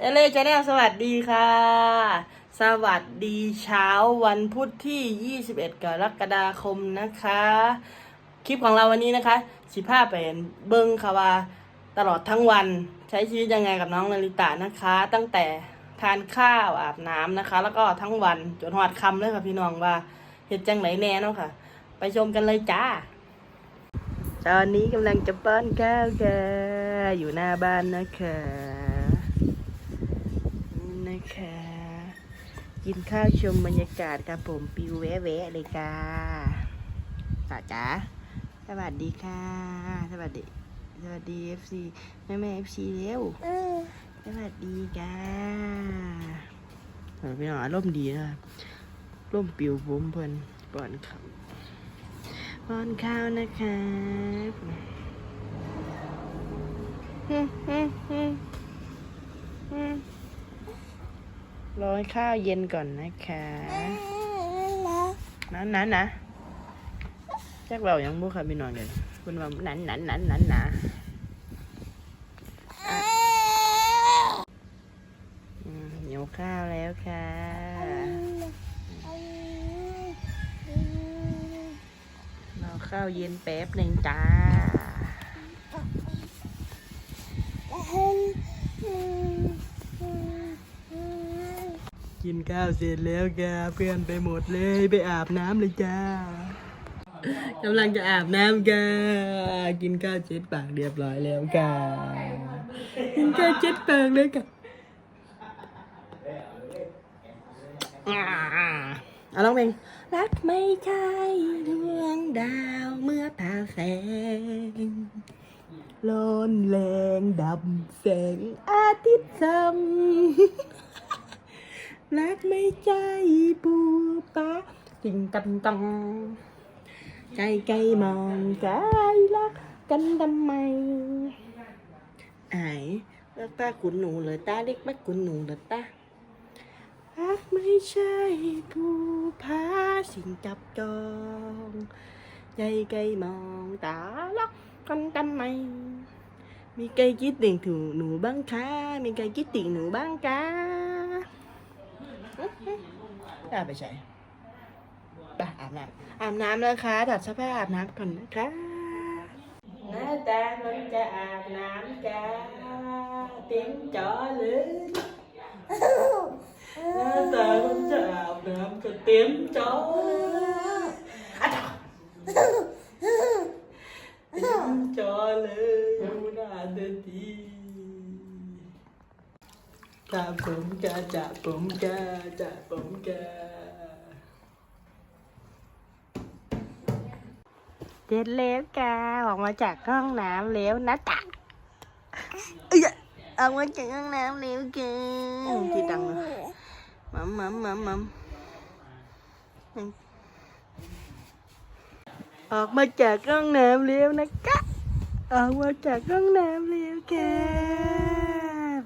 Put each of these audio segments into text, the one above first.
เอเล่ชาแนลสวัสดีค่ะ สวัสดีเช้าวันพุธที่ 21 กรกฎาคมนะคะ คลิปของเราวันนี้นะคะสิภาพเป็นเบิ้งค่ะว่าตลอดทั้งวันใช้ชีวิตยังไงกับน้องนาริตะนะคะ ตั้งแต่ทานข้าวอาบน้ำนะคะ แล้วก็ทั้งวันจนหอดคำเลยค่ะพี่น้องว่าเห็ดจังไหนแน่เนาะค่ะ ไปชมกันเลยจ้า ตอนนี้กำลังจะป้อนข้าวค่ะอยู่หน้าบ้านนะคะ นี่นะคะ กินข้าวชมบรรยากาศครับผมปิวแวะๆเลยค่ะจ๋าจ๋าสวัสดีค่ะ สวัสดี สวัสดีเอฟซีแม่แม่เอฟซีเร็วสวัสดีค่ะเออพี่น้องอารมณ์ดีนะร่มปิวผมเพิ่นก่อนครับป้อนข้าวนะครับฮึ่มฮึ่มฮึ่มฮึ่ม รอให้ข้าวเย็นก่อนนะคะนั้นนั้นนะแจ็คเรายังบุค่ะพี่น้องเลยคุณว่านั้นนั้นนั้นนั้นนะอะเหนียวข้าวแล้วค่ะรอข้าวเย็นแป๊บหนึ่งจ้า นข้าวเสร็จแล้วแกเพื่อนไปหมดเลยไปอาบน้ำเลยจ้ากำลังจะอาบน้ำกันกินข้าวเจ็ดปากเรียบร้อยแล้วกันกินข้าวเจ็ดปากเลยกันอ่าเอาร้องเพลงรักไม่ใช่ดวงดาวเมื่อตาแสงโลนแรงดับแสงอาทิตย์ซ้ำ รักไม่ใจปูปะจิงตังตังใจไกลมองกายรักกันทำไมไอ้เลือกตาขุนหนูเลยตาเล็กไม่ขุนหนูเลยตารักไม่ใช่ภูผาสิ่งจับจองใจไกลมองตาลักกันทำไมมีใครคิดถึงถูหนูบ้างคะมีใครคิดถึงหนูบ้างคะ ได้ไปใช่ไปอาบน้ำอาบน้ำแล้วค่ะถัดเสื้อผ้าอาบน้ำก่อนนะคะหน้าตามันจะอาบน้ำจ้าเต็มจอเลยหน้าตามันจะอาบน้ำก็เต็มจอเลยอะจ้ะเต็มจอเลยดูหน้าเดินทีจะผมกะจะผมกะจะผมกะเสร็จแล้วกาออ กมาจากห้องน้ำแล้วนะจ๊ะเอ้ยออกมาจากห้องน้ำแล้วกาที่ดังเลยมัมมัมมัม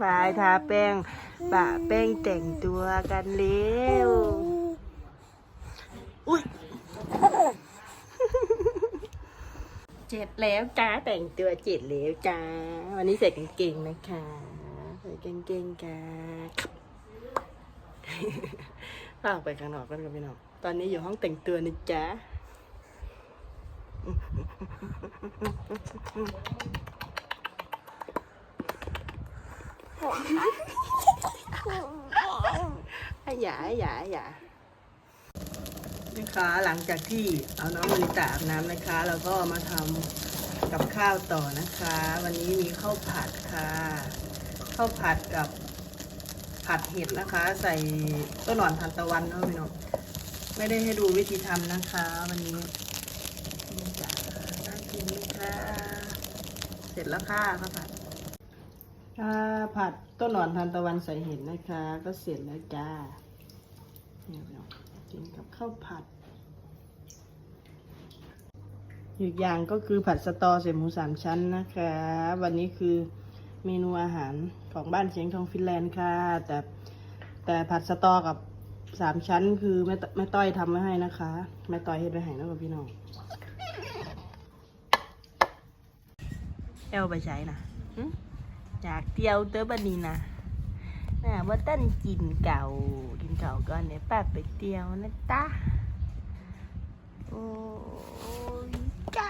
ฝายทาแป้งปะแป้งแต่งตัวกันเร็วอุ้ยเจ็ดแล้วจ้าแต่งตัวเจ็ดแล้วจ้าวันนี้ใส่กางเกงนะคะใส่กางเกงค่ะลากไปข้างนอกกันกับพี่น้องตอนนี้อยู่ห้องแต่งตัวนะจ๊ะ อย่าอย่าอย่านะคะหลังจากที่เอาน้องมาริตาอาบน้ำนะคะ เราก็มาทำกับข้าวต่อนะคะ วันนี้มีข้าวผัดค่ะข้าวผัดกับผัดเห็ดนะคะ ใส่ต้นหนอนทานตะวันเนาะพี่น้องไม่ได้ให้ดูวิธีทำนะคะ วันนี้นี่จ้ะน่ากินไหมคะเสร็จแล้วค่ะข้าวผัด ถ้าผัดต้นหนอนทานตะวันใส่เห็ดนะคะ ก็เสร็จแล้วจ้าเนี่ยพี่น้องกินกับข้าวผัด อีกอย่างก็คือผัดสตอใส่หมูสามชั้นนะคะ วันนี้คือเมนูอาหารของบ้านเสียงทองฟินแลนด์ค่ะ แต่แต่ผัดสตอกับสามชั้นคือแม่ตแม่ต้อยทำไว้ให้นะคะแม่ต้อยเฮ็ดไว้ให้นะกับพี่น้องแอลไปใช้นะ หึอยากเที่ยวเตอร์บันนีนะน่ะว่าต้นกินเก่ากินเก่าก่อนเนี่ยป้าไปเตียวนะตาโอ้ยจ้ะ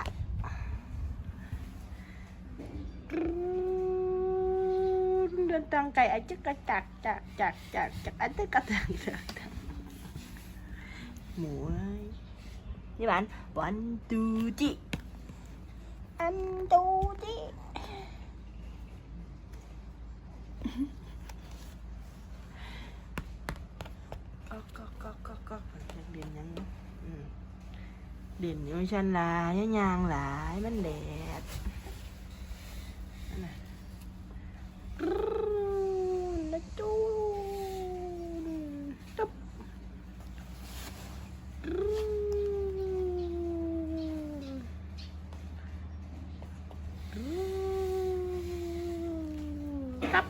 เดินตังไก่อาจจะกระจักจักจักจักจักอันเตกระตังจักจักหมูเอ้ยนี่บ้านวันตูจิอันตูจิ ก็ก็ก็ก็ก็ยังเรียนยังอืม เรียนอยู่ชันหลายยางหลายมันแดดนั่นน่ะกรูนนะจูนตุ๊บกรูนกรูนตับ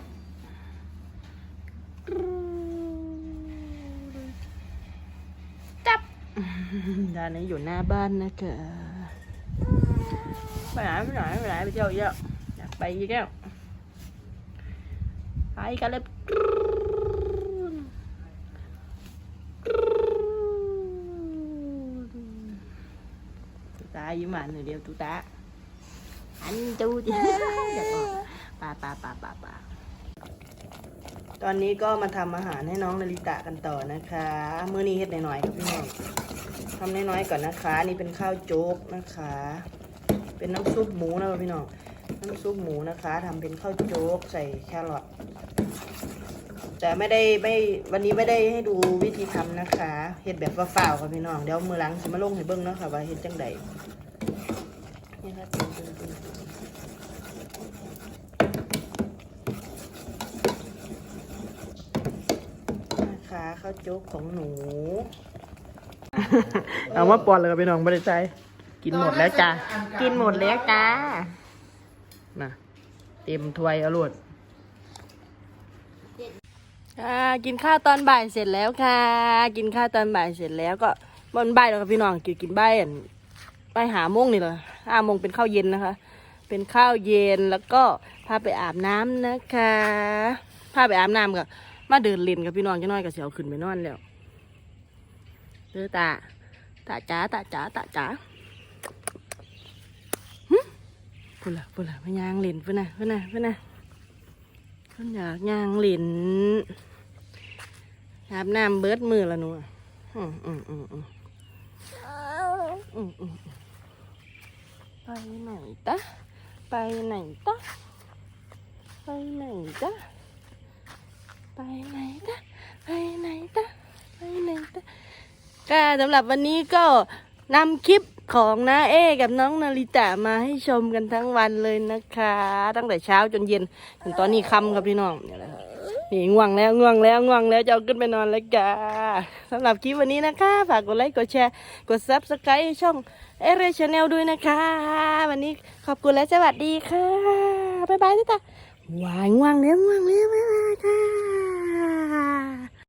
จับ ด้านนี้อยู่หน้าบ้านนะคะไปไหนไปไหนไปไหนไปเที่ยวเยอะอยากไปอีกแล้วไปกันเลยตุ๊ตายิ้มหวานหน่อยเดียวตุ๊ตาอันจูจีอยากออกปาปาปาปาปาตอนนี้ก็มาทำอาหารให้น้องนาริตะกันต่อนะคะ มื้อนี้เฮ็ดหน่อยๆครับพี่น้อง ทำน้อยๆก่อนนะคะนี่เป็นข้าวโจ๊กนะคะ เป็นน้ำซุปหมูนะพี่น้องน้ำซุปหมูนะคะทำเป็นข้าวโจ๊กใส่แครอทแต่ไม่ได้ไม่วันนี้ไม่ได้ให้ดูวิธีทำนะคะเฮ็ดแบบเปล่าๆค่ะพี่น้องเดี๋ยวมือหลังสิมาลงให้เบิ่งนะค่ะว่าเฮ็ดจังใดนี่ค่ะนะคะข้าวโจ๊กของหนู เอามาปอนเลยพี่น้องไม่ได้ใจกินหมดแล้วจ้ากินหมดแล้วจ้าน่ะเต็มถ้วยอรวดอ่ากินข้าวตอนบ่ายเสร็จแล้วค่ะ กินข้าวตอนบ่ายเสร็จแล้วก็บนบ่ายแล้วค่ะพี่น้องกินกินบ่ายอันบ่ายหาโมงนี่เลยห้าโมงเป็นข้าวเย็นนะคะ เป็นข้าวเย็นแล้วก็พาไปอาบน้ำนะคะ พาไปอาบน้ำกับมาเดินเล่นกับพี่น้องจะน้อยกับเสียวขึ้นไปนอนแล้ว เด้อตาตาจ๋าตาจ๋าตาจ๋าหึพุ่นละพุ่นละมายางเล่นพุ่นนะพุ่นนะพุ่นนะเพุ่นอยากยางเล่นอาบน้ำเบิดมือละหนูอะอืมอืมอืมอืมอืมอืมไปไหนตะไปไหนตะไปไหนตะไปไหนตะไปไหนตะไปไหนตะ ก็สำหรับวันนี้ก็นำคลิปของน้าเอกับน้องนาริตะมาให้ชมกันทั้งวันเลยนะคะ ตั้งแต่เช้าจนเย็นถึงตอนนี้ค่ำครับพี่น้องนี่แหละครับนี่ง่วงแล้วง่วงแล้วง่วงแล้วจะเอาขึ้นไปนอนแล้วจ้าสำหรับคลิปวันนี้นะคะ ฝากกดไลค์กดแชร์กดซับสไครต์ช่องเอเรชแนลด้วยนะคะ วันนี้ขอบคุณและสวัสดีค่ะบ๊ายบายทุกท่านวายง่วงแล้วง่วงแล้วบ๊ายบายค่ะ